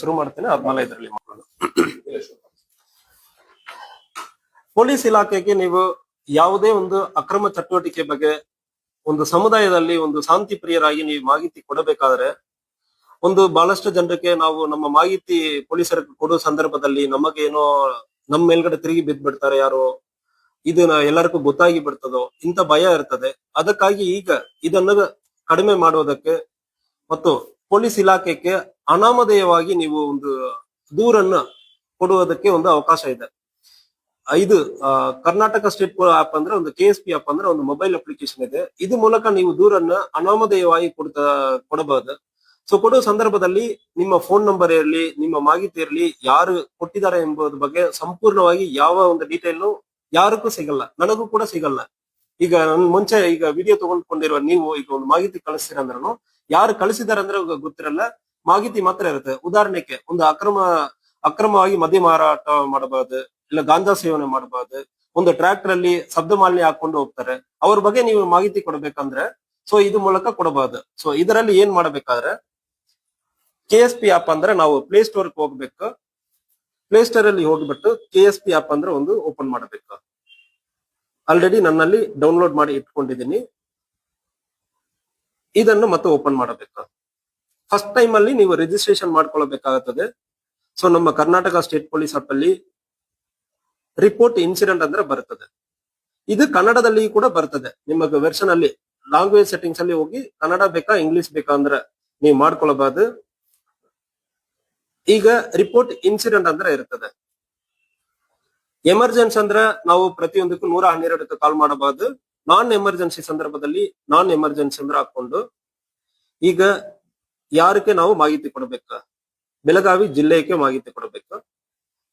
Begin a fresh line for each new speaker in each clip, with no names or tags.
ಶುರು ಮಾಡ್ತೇನೆ ಆದ್ಮೇಲೆ ಇದರಲ್ಲಿ ಮಾಡೋಣ. ಪೊಲೀಸ್ ಇಲಾಖೆಗೆ ನೀವು ಯಾವುದೇ ಒಂದು ಅಕ್ರಮ ಚಟುವಟಿಕೆ ಬಗ್ಗೆ ಒಂದು ಸಮುದಾಯದಲ್ಲಿ ಒಂದು ಶಾಂತಿ ಪ್ರಿಯರಾಗಿ ನೀವು ಮಾಹಿತಿ ಕೊಡಬೇಕಾದ್ರೆ, ಒಂದು ಬಹಳಷ್ಟು ಜನರಿಗೆ ನಾವು ನಮ್ಮ ಮಾಹಿತಿ ಪೊಲೀಸರ ಕೊಡೋ ಸಂದರ್ಭದಲ್ಲಿ ನಮಗೇನೋ ನಮ್ಮ ಮೇಲ್ಗಡೆ ತಿರುಗಿ ಬಿದ್ದು ಬಿಡ್ತಾರೆ ಯಾರೋ ಇದನ್ನ ಎಲ್ಲರಿಗೂ ಗೊತ್ತಾಗಿ ಬಿಡ್ತದೋ ಇಂತ ಭಯ ಇರ್ತದೆ. ಅದಕ್ಕಾಗಿ ಈಗ ಇದನ್ನ ಕಡಿಮೆ ಮಾಡುವುದಕ್ಕೆ ಮತ್ತು ಪೊಲೀಸ್ ಇಲಾಖೆಗೆ ಅನಾಮಧೇಯವಾಗಿ ನೀವು ಒಂದು ದೂರನ್ನ ಕೊಡುವುದಕ್ಕೆ ಒಂದು ಅವಕಾಶ ಇದೆ. ಇದು ಕರ್ನಾಟಕ ಸ್ಟೇಟ್ ಆಪ್ ಅಂದ್ರೆ ಒಂದು ಕೆ ಎಸ್ ಪಿ ಆಪ್ ಅಂದ್ರೆ ಒಂದು ಮೊಬೈಲ್ ಅಪ್ಲಿಕೇಶನ್ ಇದೆ. ಇದು ಮೂಲಕ ನೀವು ದೂರನ್ನ ಅನಾಮಧೇಯವಾಗಿ ಕೊಡ್ತಾ, ಕೊಡಬಹುದು. ಸೊ ಕೊಡುವ ಸಂದರ್ಭದಲ್ಲಿ ನಿಮ್ಮ ಫೋನ್ ನಂಬರ್ ಇರಲಿ, ನಿಮ್ಮ ಮಾಹಿತಿ ಇರಲಿ, ಯಾರು ಕೊಟ್ಟಿದ್ದಾರೆ ಎಂಬುದ್ರ ಬಗ್ಗೆ ಸಂಪೂರ್ಣವಾಗಿ ಯಾವ ಒಂದು ಡೀಟೇಲ್ ಯಾರಿಗೂ ಸಿಗಲ್ಲ. ನನಗೂ ಕೂಡ ಸಿಗಲ್ಲ. ಈಗ ನನ್ ಮುಂಚೆ ಈಗ ವಿಡಿಯೋ ತಗೊಂಡ್ಕೊಂಡಿರುವ ನೀವು ಈಗ ಒಂದು ಮಾಹಿತಿ ಕಳಿಸ್ತೀರ ಅಂದ್ರೂ ಯಾರು ಕಳಿಸಿದಾರೆ ಅಂದ್ರೆ ಗೊತ್ತಿರಲ್ಲ. ಮಾಹಿತಿ ಮಾತ್ರ ಇರುತ್ತೆ. ಉದಾಹರಣೆಗೆ ಒಂದು ಅಕ್ರಮ, ಅಕ್ರಮವಾಗಿ ಮದ್ಯ ಮಾರಾಟ ಮಾಡಬಹುದು ಇಲ್ಲ ಗಾಂಜಾ ಸೇವನೆ ಮಾಡಬಹುದು ಒಂದು ಟ್ರ್ಯಾಕ್ಟರ್ ಅಲ್ಲಿ ಶಬ್ದ ಮಾಲಿನ್ಯ ಹಾಕೊಂಡು ಹೋಗ್ತಾರೆ. ಅವ್ರ ಬಗ್ಗೆ ನೀವು ಮಾಹಿತಿ ಕೊಡ್ಬೇಕಂದ್ರೆ ಸೊ ಇದು ಮೂಲಕ ಕೊಡಬಹುದು ಸೊ ಇದರಲ್ಲಿ ಏನ್ ಮಾಡಬೇಕಾದ್ರೆ ಕೆ ಎಸ್ ಪಿ ಆಪ್ ಅಂದ್ರೆ ನಾವು ಪ್ಲೇ ಸ್ಟೋರ್ ಹೋಗ್ಬೇಕು. ಪ್ಲೇ ಸ್ಟೋರ್ ಅಲ್ಲಿ ಹೋಗ್ಬಿಟ್ಟು ಕೆ ಎಸ್ ಪಿ ಆಪ್ ಅಂದ್ರೆ ಒಂದು ಓಪನ್ ಮಾಡಬೇಕು. ಆಲ್ರೆಡಿ ನನ್ನಲ್ಲಿ ಡೌನ್ಲೋಡ್ ಮಾಡಿ ಇಟ್ಕೊಂಡಿದ್ದೀನಿ. ಇದನ್ನು ಮತ್ತೆ ಓಪನ್ ಮಾಡಬೇಕು. ಫಸ್ಟ್ ಟೈಮ್ ಅಲ್ಲಿ ನೀವು ರಿಜಿಸ್ಟ್ರೇಷನ್ ಮಾಡ್ಕೊಳ್ಬೇಕಾಗುತ್ತದೆ. ಸೊ ನಮ್ಮ ಕರ್ನಾಟಕ ಸ್ಟೇಟ್ ಪೊಲೀಸ್ ಆಪ್ ಅಲ್ಲಿ ರಿಪೋರ್ಟ್ ಇನ್ಸಿಡೆಂಟ್ ಅಂದ್ರೆ ಬರ್ತದೆ. ಇದು ಕನ್ನಡದಲ್ಲಿ ಕೂಡ ಬರ್ತದೆ. ನಿಮ್ಮ ವೆರ್ಷನ್ ಅಲ್ಲಿ ಲ್ಯಾಂಗ್ವೇಜ್ ಸೆಟ್ಟಿಂಗ್ಸ್ ಅಲ್ಲಿ ಹೋಗಿ ಕನ್ನಡ ಬೇಕಾ ಇಂಗ್ಲಿಷ್ ಬೇಕಾ ಅಂದ್ರೆ ನೀವು ಮಾಡ್ಕೊಳ್ಬಹುದು. ಈಗ ರಿಪೋರ್ಟ್ ಇನ್ಸಿಡೆಂಟ್ ಅಂದ್ರೆ ಇರ್ತದೆ. ಎಮರ್ಜೆನ್ಸಿ ಅಂದ್ರೆ ನಾವು ಪ್ರತಿಯೊಂದಕ್ಕೂ ನೂರ ಹನ್ನೆರಡಕ್ಕೆ ಕಾಲ್ ಮಾಡಬಹುದು. ನಾನ್ ಎಮರ್ಜೆನ್ಸಿ ಸಂದರ್ಭದಲ್ಲಿ ನಾನ್ ಎಮರ್ಜೆನ್ಸಿ ಅಂದ್ರೆ ಹಾಕೊಂಡು ಈಗ ಯಾರಕ್ಕೆ ನಾವು ಮಾಹಿತಿ ಕೊಡಬೇಕ? ಬೆಳಗಾವಿ ಜಿಲ್ಲೆಗೆ ಮಾಹಿತಿ ಕೊಡಬೇಕು?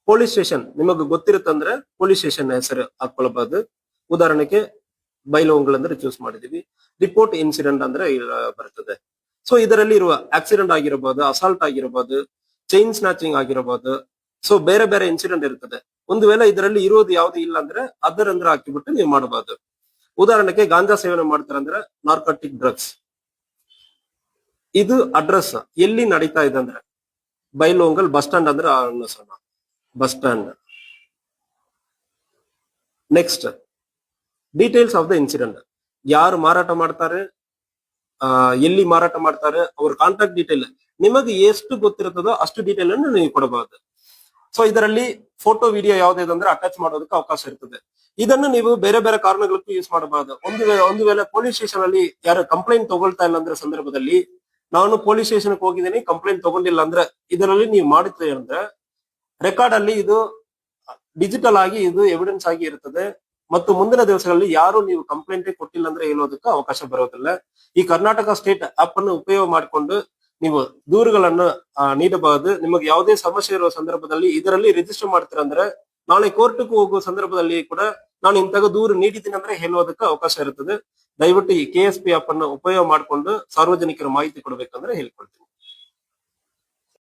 ಪೊಲೀಸ್ ಸ್ಟೇಷನ್, ನಿಮಗೆ ಗೊತ್ತಿರುತ್ತಂದ್ರೆ ಪೊಲೀಸ್ ಸ್ಟೇಷನ್ ಹೆಸರು ಹಾಕೊಳ್ಬಹುದು. ಉದಾಹರಣೆಗೆ ಅಂದ್ರೆ ಚೂಸ್ ಮಾಡಿದೀವಿ. ರಿಪೋರ್ಟ್ ಇನ್ಸಿಡೆಂಟ್ ಅಂದ್ರೆ ಬರ್ತದೆ. ಸೊ, ಇದರಲ್ಲಿ ಇರುವ ಆಕ್ಸಿಡೆಂಟ್ ಆಗಿರಬಹುದು ಅಸಾಲ್ಟ್ ಆಗಿರಬಹುದು ಚೈನ್ ಸ್ನಾಚಿಂಗ್ ಆಗಿರಬಹುದು ಸೊ, ಬೇರೆ ಬೇರೆ ಇನ್ಸಿಡೆಂಟ್ ಇರ್ತದೆ. ಒಂದು ವೇಳೆ ಇದರಲ್ಲಿ ಇರೋದು ಯಾವ್ದು ಇಲ್ಲ ಅಂದ್ರೆ ಅದರಂದ್ರೆ ಅಂದ್ರೆ ಹಾಕಿಬಿಟ್ಟು ನೀವು ಮಾಡಬಹುದು ಉದಾಹರಣೆಗೆ ಗಾಂಜಾ ಸೇವನೆ ಮಾಡ್ತಾರಂದ್ರೆ ನಾರ್ಕೋಟಿಕ್ ಡ್ರಗ್ಸ್. ಇದು ಅಡ್ರೆಸ್ ಎಲ್ಲಿ ನಡೀತಾ ಇದೆ ಅಂದ್ರೆ ಬೈಲೋಂಗಲ್ ಬಸ್ ಸ್ಟ್ಯಾಂಡ್ ಅಂದ್ರೆ ಅನ್ನಿಸೋಣ bus stand. Next details of the incident ಯಾರು ಮಾರಾಟ ಮಾಡ್ತಾರೆ? ಎಲ್ಲಿ ಮಾರಾಟ ಮಾಡ್ತಾರೆ? ಅವ್ರ ಕಾಂಟ್ಯಾಕ್ಟ್ ಡೀಟೇಲ್ ನಿಮಗೆ ಎಷ್ಟು ಗೊತ್ತಿರುತ್ತದೋ ಅಷ್ಟು ಡೀಟೇಲ್ ಅನ್ನು ನೀವು ಕೊಡಬಹುದು. ಸೊ ಇದರಲ್ಲಿ ಫೋಟೋ ವಿಡಿಯೋ ಯಾವ್ದಿದೆ ಅಂದ್ರೆ ಅಟ್ಯಾಚ್ ಮಾಡೋದಕ್ಕೆ ಅವಕಾಶ ಇರ್ತದೆ. ಇದನ್ನು ನೀವು ಬೇರೆ ಬೇರೆ ಕಾರಣಗಳಿಗೂ ಯೂಸ್ ಮಾಡಬಹುದು. ಒಂದು ಒಂದು ವೇಳೆ ಪೊಲೀಸ್ ಸ್ಟೇಷನ್ ಅಲ್ಲಿ ಯಾರು ಕಂಪ್ಲೇಂಟ್ ತಗೊಳ್ತಾ ಇಲ್ಲ ಅಂದ್ರೆ ಸಂದರ್ಭದಲ್ಲಿ ನಾನು ಪೊಲೀಸ್ ಸ್ಟೇಷನ್ ಹೋಗಿದ್ದೀನಿ ಕಂಪ್ಲೇಂಟ್ ತಗೊಂಡಿಲ್ಲ ಅಂದ್ರೆ ಇದರಲ್ಲಿ ನೀವು ಮಾಡುತ್ತೀರಿ ಅಂದ್ರೆ ರೆಕಾರ್ಡ್ ಅಲ್ಲಿ ಇದು ಡಿಜಿಟಲ್ ಆಗಿ ಇದು ಎವಿಡೆನ್ಸ್ ಆಗಿ ಇರುತ್ತದೆ ಮತ್ತು ಮುಂದಿನ ದಿವಸಗಳಲ್ಲಿ ಯಾರು ನೀವು ಕಂಪ್ಲೇಂಟ್ ಕೊಟ್ಟಿಲ್ಲ ಅಂದ್ರೆ ಹೇಳೋದಕ್ಕೆ ಅವಕಾಶ ಬರೋದಿಲ್ಲ. ಈ ಕರ್ನಾಟಕ ಸ್ಟೇಟ್ ಆಪ್ ಅನ್ನು ಉಪಯೋಗ ಮಾಡಿಕೊಂಡು ನೀವು ದೂರುಗಳನ್ನು ನೀಡಬಹುದು. ನಿಮಗೆ ಯಾವುದೇ ಸಮಸ್ಯೆ ಇರುವ ಸಂದರ್ಭದಲ್ಲಿ ಇದರಲ್ಲಿ ರಿಜಿಸ್ಟರ್ ಮಾಡ್ತೀರಂದ್ರೆ ನಾಳೆ ಕೋರ್ಟ್ಗೂ ಹೋಗುವ ಸಂದರ್ಭದಲ್ಲಿ ಕೂಡ ನಾನು ಇಂತಹ ದೂರು ನೀಡಿದ್ದೀನಿ ಅಂದ್ರೆ ಹೇಳುವುದಕ್ಕೆ ಅವಕಾಶ ಇರುತ್ತದೆ ದಯವಿಟ್ಟು ಈ ಕೆ ಎಸ್ ಪಿ ಆಪ್ ಅನ್ನು ಉಪಯೋಗ ಮಾಡಿಕೊಂಡು ಸಾರ್ವಜನಿಕರ ಮಾಹಿತಿ ಕೊಡಬೇಕಂದ್ರೆ ಹೇಳ್ಕೊಳ್ತೀನಿ